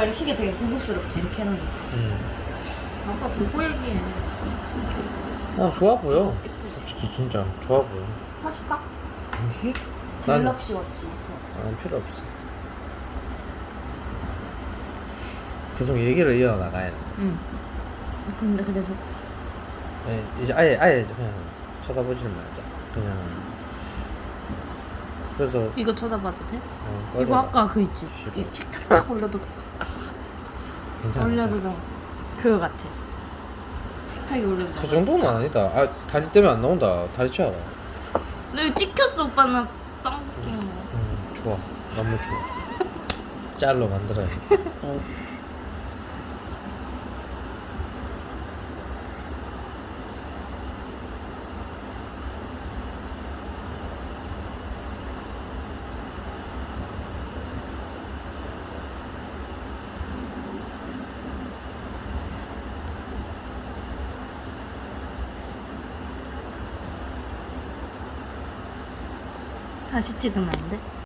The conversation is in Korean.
이 시계 되게 고급스럽지 이렇게 해놓으니까 음. 아빠 보고 얘기해 아 좋아 보여. 예쁘지? 솔직히 진짜 좋아 보여. 사줄까? 난 갤럭시 워치 있어 난 필요 없어. 계속 얘기를 이어 나가야 돼. 응 근데 그래서 예, 이제 아예 아예 이제 그냥 쳐다보지 말자. 그냥 그래서 이거 쳐다봐도 돼? 어, 이거 꺼져봐. 아까 그 있지. 이 탁탁 올려도 괜찮아. 올려도. 그거 같아 식탁에 올려도 그 정도는 아니다. 아 다리 때문에 안 나온다. 다리. 너 이거 찍혔어 오빠는 빵 붙이는 거 음 좋아. 너무 좋아. 짤로 만들어야 돼. 다시 찍으면 안 돼?